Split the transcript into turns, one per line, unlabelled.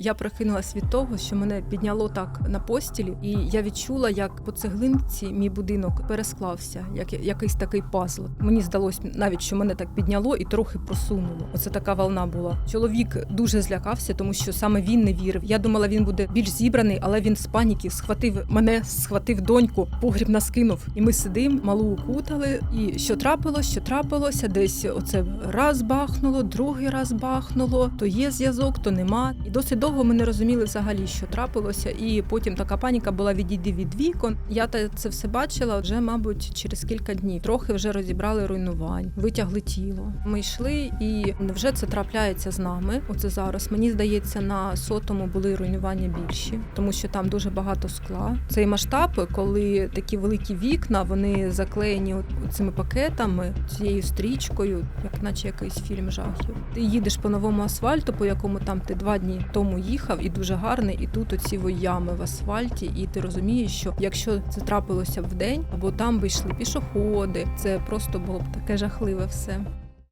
Я прокинулась від того, що мене підняло так на постілі, і я відчула, як по цеглинці мій будинок пересклався, як якийсь такий пазл. Мені здалось навіть, що мене так підняло і трохи просунуло. Оце така волна була. Чоловік дуже злякався, тому що саме він не вірив. Я думала, він буде більш зібраний, але він з паніки схватив мене, схватив доньку, погріб нас кинув. І ми сидимо, малу укутали. І що трапилось, що трапилося, десь оце раз бахнуло, другий раз бахнуло. То є зв'язок, то нема. І досить довго ми не розуміли взагалі, що трапилося. І потім така паніка була відійди від вікон. Я це все бачила вже, мабуть, через кілька днів. Трохи вже розібрали руйнувань, витягли тіло. Ми йшли, і невже це трапляється з нами? Оце зараз. Мені здається, на сотому були руйнування більші, тому що там дуже багато скла. Цей масштаб, коли такі великі вікна, вони заклеєні цими пакетами, цією стрічкою, як наче якийсь фільм жахів. Ти їдеш по новому асфальту, по якому там ти два дні тому їхав, і дуже гарний, і тут оці ями в асфальті, і ти розумієш, що якщо це трапилося в день, або там би йшли пішоходи, це просто було б таке жахливе все.